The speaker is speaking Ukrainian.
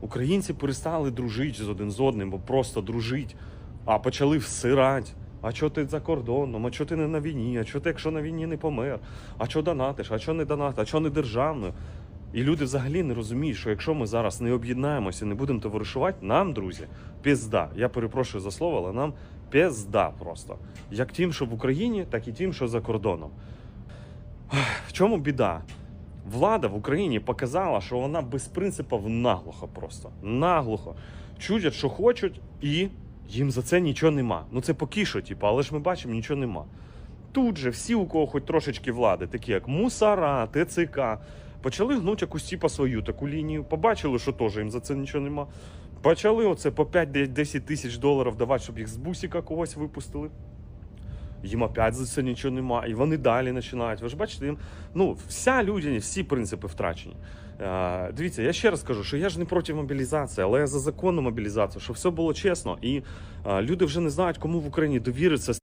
Українці перестали дружити з один з одним, бо просто дружить, а почали всирати. А чого ти за кордоном? А чого ти не на війні? А чого ти, якщо на війні не помер? А чого донатиш? А чого не донатиш? А чого не державною? І люди взагалі не розуміють, що якщо ми зараз не об'єднаємося і не будемо товаришувати, нам, друзі, пізда. Я перепрошую за слово, але нам пізда просто. Як тим, що в Україні, так і тим, що за кордоном. В чому біда? Влада в Україні показала, що вона без принципів наглухо просто. Наглухо. Чудять, що хочуть, і їм за це нічого нема. Ну це поки що, типу, але ж ми бачимо, нічого нема. Тут же всі, у кого хоч трошечки влади, такі як Мусара, ТЦК, почали гнути якусь типу, свою таку лінію. Побачили, що теж їм за це нічого нема. Почали оце по 5-10 тисяч доларів давати, щоб їх з бусика когось випустили. Їм опять за це нічого нема, і вони далі починають. Ви ж бачите, їм ну вся людяність, всі принципи втрачені. Е, дивіться, я ще раз кажу, що я ж не проти мобілізації, але я за законну мобілізацію, щоб все було чесно, і е, люди вже не знають, кому в Україні довіриться.